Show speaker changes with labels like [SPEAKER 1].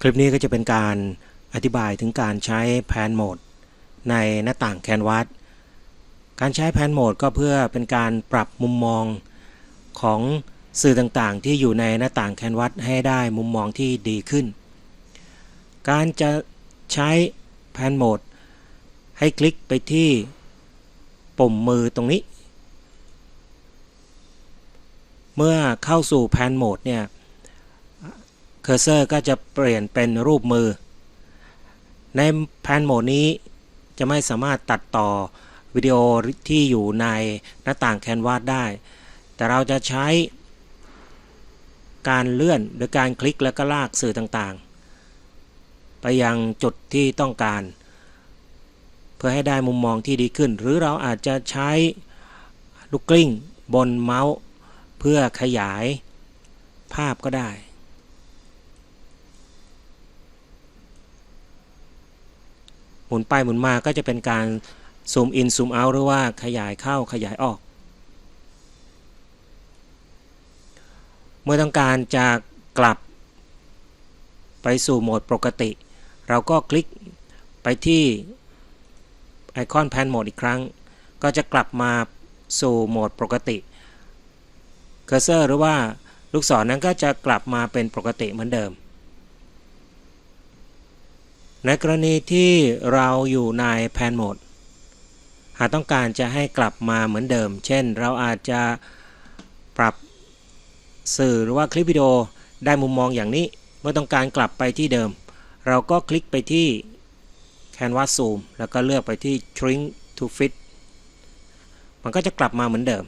[SPEAKER 1] คลิปนี้ก็จะเป็นการอธิบายถึงการใช้แพนโหมดในหน้าต่างแคนวาสการใช้แพนโหมดก็เพื่อเป็นการปรับมุมมองของสื่อต่างๆ ที่อยู่ในหน้าต่างแคนวาสให้ได้มุมมองที่ดีขึ้น การจะใช้แพนโหมดให้คลิกไปที่ปุ่มมือตรงนี้ เมื่อเข้าสู่แพนโหมดเนี่ย อร์เซอร์ก็จะเปลี่ยนเป็นรูปมือ ในแพนโหมดนี้จะไม่สามารถตัดต่อวิดีโอที่อยู่ในหน้าต่างแคนวาสได้ แต่เราจะใช้การเลื่อนโดยการคลิกแล้วก็ลากสื่อต่างๆ ไปยังจุดที่ต้องการ เพื่อให้ได้มุมมองที่ดีขึ้น หรือเราอาจจะใช้ลูกกลิ้งบนเมาส์ เพื่อขยายภาพก็ได้ หมุนไปหมุนมาก็จะเป็นการซูมอินซูมเอาหรือว่าขยายเข้าขยายออก เมื่อต้องการจะกลับไปสู่โหมดปกติ เราก็คลิกไปที่ไอคอนแพนโหมดอีกครั้ง ก็จะกลับมาสู่โหมดปกติเคอร์เซอร์หรือว่าลูกศรนนั้นก็จะกลับมาเป็นปกติเหมือนเดิม ในกรณีที่เราอยู่ในแพนโหมด หากต้องการจะให้กลับมาเหมือนเดิม เช่น เราอาจจะปรับสื่อหรือว่าคลิปวิดีโอได้มุมมองอย่างนี้ เมื่อต้องการกลับไปที่เดิม เราก็คลิกไปที่ Canvas Zoom แล้วก็เลือกไปที่ Shrink to Fit มันก็จะกลับมาเหมือนเดิม